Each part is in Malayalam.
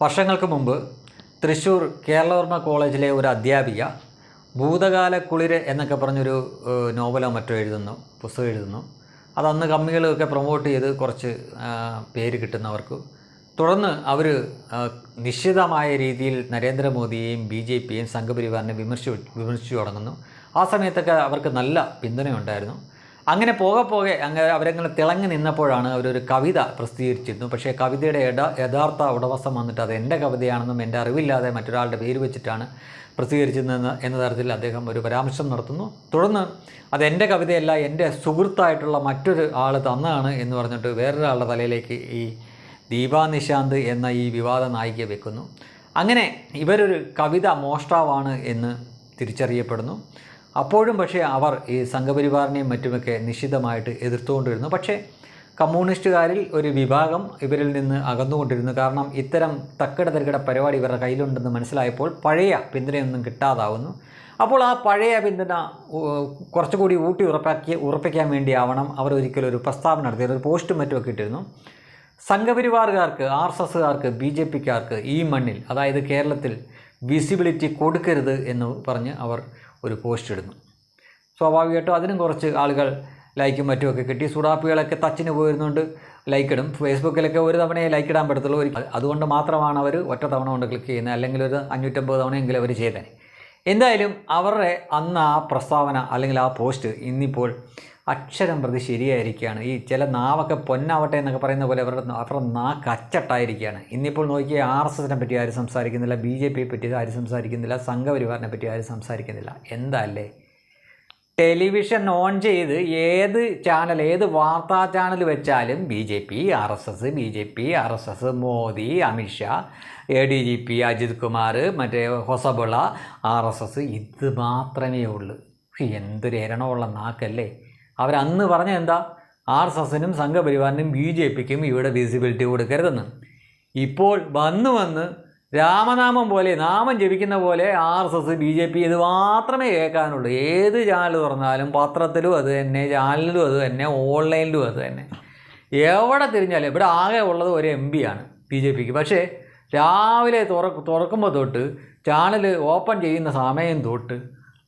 വർഷങ്ങൾക്ക് മുമ്പ് തൃശ്ശൂർ കേരളവർമ്മ കോളേജിലെ ഒരു അധ്യാപിക ഭൂതകാല കുളിര് എന്നൊക്കെ പറഞ്ഞൊരു നോവലോ മറ്റോ എഴുതുന്നു പുസ്തകം എഴുതുന്നു. അതന്ന് കമ്മികളൊക്കെ പ്രൊമോട്ട് ചെയ്ത് കുറച്ച് പേര് കിട്ടുന്നവർക്ക്. തുടർന്ന് അവർ നിശ്ചിതമായ രീതിയിൽ നരേന്ദ്രമോദിയെയും ബി ജെ പിയെയും സംഘപരിവാറിനെ വിമർശിച്ചു വിമർശിച്ചു തുടങ്ങുന്നു. ആ സമയത്തൊക്കെ അവർക്ക് നല്ല പിന്തുണയുണ്ടായിരുന്നു. അങ്ങനെ പോകെ പോകെ അങ്ങ് അവരങ്ങനെ തിളങ്ങി നിന്നപ്പോഴാണ് അവരൊരു കവിത പ്രസിദ്ധീകരിച്ചിരുന്നു പക്ഷേ കവിതയുടെ യഥാ യഥാർത്ഥ ഉടവസം വന്നിട്ട് അത് എന്റെ കവിതയാണെന്നും എന്റെ അറിവില്ലാതെ മറ്റൊരാളുടെ പേര് വെച്ചിട്ടാണ് പ്രസിദ്ധീകരിച്ചതെന്ന് എന്ന തരത്തിൽ അദ്ദേഹം ഒരു പരാമർശം നടത്തുന്നു. തുടർന്ന് അത് എന്റെ കവിതയല്ല എന്റെ സുഹൃത്തായിട്ടുള്ള മറ്റൊരു ആൾ തന്നാണ് എന്ന് പറഞ്ഞിട്ട് വേറൊരാളുടെ തലയിലേക്ക് ഈ ദീപാ നിശാന്ത് എന്ന ഈ വിവാദ നായികയെ വെക്കുന്നു. അങ്ങനെ ഇവരൊരു കവിത മോഷ്ടാവാണ് എന്ന് തിരിച്ചറിയപ്പെടുന്നു. അപ്പോഴും പക്ഷേ അവർ ഈ സംഘപരിവാറിനെയും മറ്റുമൊക്കെ നിശ്ചിതമായിട്ട് എതിർത്തുകൊണ്ടിരുന്നു. പക്ഷേ കമ്മ്യൂണിസ്റ്റുകാരിൽ ഒരു വിഭാഗം ഇവരിൽ നിന്ന് അകന്നുകൊണ്ടിരുന്നു. കാരണം ഇത്തരം തക്കട തരക്കട പരിപാടി ഇവരുടെ കയ്യിലുണ്ടെന്ന് മനസ്സിലായപ്പോൾ പഴയ പിന്തുണയൊന്നും കിട്ടാതാവുന്നു. അപ്പോൾ ആ പഴയ പിന്തുണ കുറച്ചുകൂടി ഊട്ടി ഉറപ്പാക്കി ഉറപ്പിക്കാൻ വേണ്ടിയാവണം അവർ ഒരിക്കലും ഒരു പ്രസ്താവന നടത്തിയത് ഒരു പോസ്റ്റും മറ്റുമൊക്കെ ഇട്ടിരുന്നു. സംഘപരിവാറുകാർക്ക് ആർ എസ് എസ്സുകാർക്ക് ബി ജെ പിക്കാർക്ക് ഈ മണ്ണിൽ അതായത് കേരളത്തിൽ വിസിബിലിറ്റി കൊടുക്കരുത് എന്ന് പറഞ്ഞ് അവർ ഒരു പോസ്റ്റ് ഇടുന്നു. സ്വാഭാവികമായിട്ടും അതിനും കുറച്ച് ആളുകൾ ലൈക്കും മറ്റുമൊക്കെ കിട്ടി. സുഡാപ്പികളൊക്കെ ടച്ചിന് പോയിരുന്നുകൊണ്ട് ലൈക്ക് ഇടും. ഫേസ്ബുക്കിലൊക്കെ ഒരു തവണയെ ലൈക്ക് ഇടാൻ പറ്റത്തുള്ളൂ. ഒരു അതുകൊണ്ട് മാത്രമാണ് അവർ ഒറ്റ തവണ കൊണ്ട് ക്ലിക്ക് ചെയ്യുന്നത്. അല്ലെങ്കിൽ ഒരു അഞ്ഞൂറ്റമ്പത് തവണയെങ്കിലും അവർ ചെയ്തേ എന്തായാലും അവരുടെ അന്ന് ആ പ്രസ്താവന അല്ലെങ്കിൽ ആ പോസ്റ്റ് ഇന്നിപ്പോൾ അക്ഷരം പ്രതി ശരിയായിരിക്കുകയാണ്. ഈ ചില നാവൊക്കെ പൊന്നാവട്ടെ എന്നൊക്കെ പറയുന്ന പോലെ അവരുടെ അവരുടെ നാക്ക് അച്ചട്ടായിരിക്കുകയാണ്. ഇന്നിപ്പോൾ നോക്കിയാൽ ആർ എസ് എസിനെ പറ്റി ആരും സംസാരിക്കുന്നില്ല ബി ജെ പിയെ പറ്റി ആരും സംസാരിക്കുന്നില്ല സംഘപരിവാറിനെ പറ്റി ആരും സംസാരിക്കുന്നില്ല. എന്താ അല്ലേ ടെലിവിഷൻ ഓൺ ചെയ്ത് ഏത് ചാനൽ ഏത് വാർത്താ ചാനൽ വെച്ചാലും B J P R S S B J P R S S Modi Amit Shah A D G P Ajith Kumar മറ്റേ ഹൊസബിള ആർ എസ് എസ് ഇത് മാത്രമേ ഉള്ളൂ. എന്തൊരു എരണമുള്ള നാക്കല്ലേ? അവരന്ന് പറഞ്ഞ എന്താ? ആർ എസ് എസിനും സംഘപരിവാറിനും ബി ജെ പിക്കും ഇവിടെ വിസിബിലിറ്റി കൊടുക്കരുതെന്ന്. ഇപ്പോൾ വന്ന് വന്ന് രാമനാമം പോലെ നാമം ജപിക്കുന്ന പോലെ R S S B J P ഇത് മാത്രമേ കേൾക്കാനുള്ളൂ. ഏത് ചാനൽ തുറന്നാലും പത്രത്തിലും അത് തന്നെ ചാനലിലും അത് തന്നെ ഓൺലൈനിലും അത് തന്നെ. എവിടെ തിരിഞ്ഞാലും ഇവിടെ ആകെ ഉള്ളത് ഒരു എം പി ആണ് ബി ജെ പിക്ക്. പക്ഷേ രാവിലെ തുറ തുറക്കുമ്പോൾ തൊട്ട് ചാനൽ ഓപ്പൺ ചെയ്യുന്ന സമയം തൊട്ട്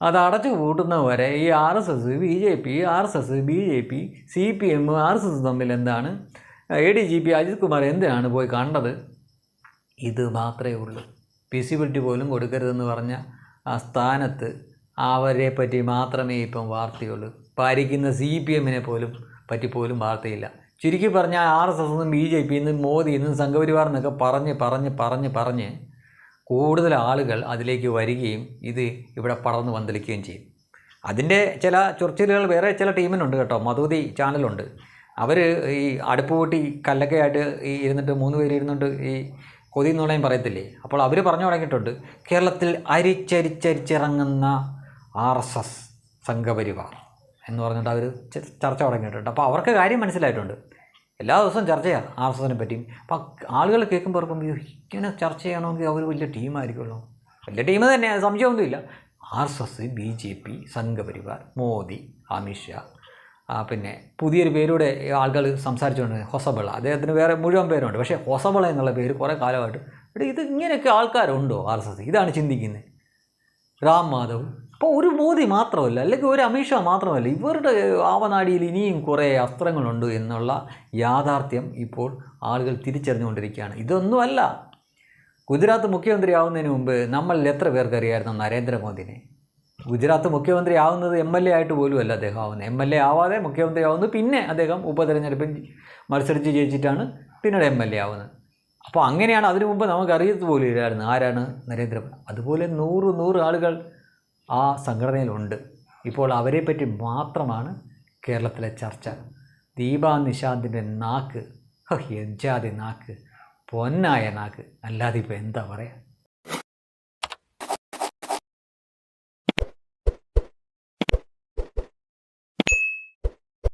അത് അടച്ചു കൂട്ടുന്നവരെ ഈ R S S B J P R S S B J P C P M R S S തമ്മിൽ എന്താണ്? A D G P Ajit Kumar എന്തിനാണ് പോയി കണ്ടത്? ഇത് മാത്രമേ ഉള്ളൂ. വിസിബിലിറ്റി പോലും കൊടുക്കരുതെന്ന് പറഞ്ഞ ആ സ്ഥാനത്ത് അവരെ പറ്റി മാത്രമേ ഇപ്പം വാർത്തയുള്ളൂ. ഭരിക്കുന്ന സി പി എമ്മിനെ പോലും പറ്റി പോലും വാർത്തയില്ല. ചുരുക്കി പറഞ്ഞാൽ ആർ എസ് എസ് എന്നും ബി ജെ പി എന്നും മോദി എന്നും സംഘപരിവാർ എന്നൊക്കെ പറഞ്ഞ് പറഞ്ഞ് പറഞ്ഞ് പറഞ്ഞ് കൂടുതൽ ആളുകൾ അതിലേക്ക് വരികയും ഇത് ഇവിടെ പടർന്നു പന്തലിക്കുകയും ചെയ്യും. അതിന്റെ ചില ചൊറിച്ചിലുകൾ വേറെ ചില ടീമിനുണ്ട് കേട്ടോ. മധുതി ചാനലുണ്ട്. അവർ ഈ അടുപ്പ് കൂട്ടി കല്ലൊക്കെ ആയിട്ട് ഈ ഇരുന്നിട്ട് മൂന്ന് പേര് ഇരുന്നിട്ട് ഈ കൊതി എന്നുള്ളതും പറയത്തില്ലേ? അപ്പോൾ അവർ പറഞ്ഞു തുടങ്ങിയിട്ടുണ്ട് കേരളത്തിൽ അരിച്ചരിച്ചരിച്ചിറങ്ങുന്ന ആർ എസ് എസ് സംഘപരിവാർ എന്ന് പറഞ്ഞിട്ട് അവർ ചർച്ച തുടങ്ങിയിട്ടുണ്ട്. അപ്പോൾ അവർക്ക് കാര്യം മനസ്സിലായിട്ടുണ്ട്. എല്ലാ ദിവസവും ചർച്ച ചെയ്യാം ആർ എസ് എസിനെ പറ്റിയും. അപ്പം ആളുകൾ കേൾക്കുമ്പോൾ ഇപ്പം ഇങ്ങനെ ചർച്ച ചെയ്യണമെങ്കിൽ അവർ വലിയ ടീമായിരിക്കുമല്ലോ. വലിയ ടീം തന്നെ സംശയമൊന്നുമില്ല. R S S B J P Sangh Parivar Modi Amit Shah പിന്നെ പുതിയൊരു പേരൂടെ ആളുകൾ സംസാരിച്ചുകൊണ്ട് ഹൊസബള. അദ്ദേഹത്തിന് വേറെ മുഴുവൻ പേരുണ്ട്. പക്ഷേ ഹൊസബള എന്നുള്ള പേര് കുറേ കാലമായിട്ട് ഇത് ഇങ്ങനെയൊക്കെ ആൾക്കാരുണ്ടോ ആർ എസ് എസ് ഇതാണ് ചിന്തിക്കുന്നത്. റാം മാധവ് ഇപ്പോൾ ഒരു മോദി മാത്രമല്ല അല്ലെങ്കിൽ ഒരു അമിത്ഷാ മാത്രമല്ല ഇവരുടെ ആവനാടിയിൽ ഇനിയും കുറേ അസ്ത്രങ്ങളുണ്ട് എന്നുള്ള യാഥാർത്ഥ്യം ഇപ്പോൾ ആളുകൾ തിരിച്ചറിഞ്ഞുകൊണ്ടിരിക്കുകയാണ്. ഇതൊന്നുമല്ല. ഗുജറാത്ത് മുഖ്യമന്ത്രി ആവുന്നതിന് മുമ്പ് നമ്മളിൽ എത്ര പേർക്ക് അറിയായിരുന്നു നരേന്ദ്രമോദിനെ? ഗുജറാത്ത് മുഖ്യമന്ത്രി ആവുന്നത് എം എൽ എ ആയിട്ട് പോലും അല്ല അദ്ദേഹം ആവുന്നത്. എം എൽ എ ആവാതെ മുഖ്യമന്ത്രി ആവുന്നത് പിന്നെ അദ്ദേഹം ഉപതെരഞ്ഞെടുപ്പിൽ മത്സരിച്ച് ജയിച്ചിട്ടാണ് പിന്നീട് എം എൽ എ ആവുന്നത്. അപ്പോൾ അങ്ങനെയാണ് അതിനു മുമ്പ് നമുക്ക് അറിയത്ത് പോലും ഇല്ലായിരുന്നു ആരാണ് നരേന്ദ്രമോദി. അതുപോലെ നൂറ് നൂറ് ആളുകൾ ആ സംഘടനയിലുണ്ട്. ഇപ്പോൾ അവരെപ്പറ്റി മാത്രമാണ് കേരളത്തിലെ ചർച്ച. ദീപാ നിഷാന്തിന്റെ നാക്ക് എജാതി നാക്ക് പൊന്നായ നാക്ക് അല്ലാതെ ഇപ്പോൾ എന്താ പറയുക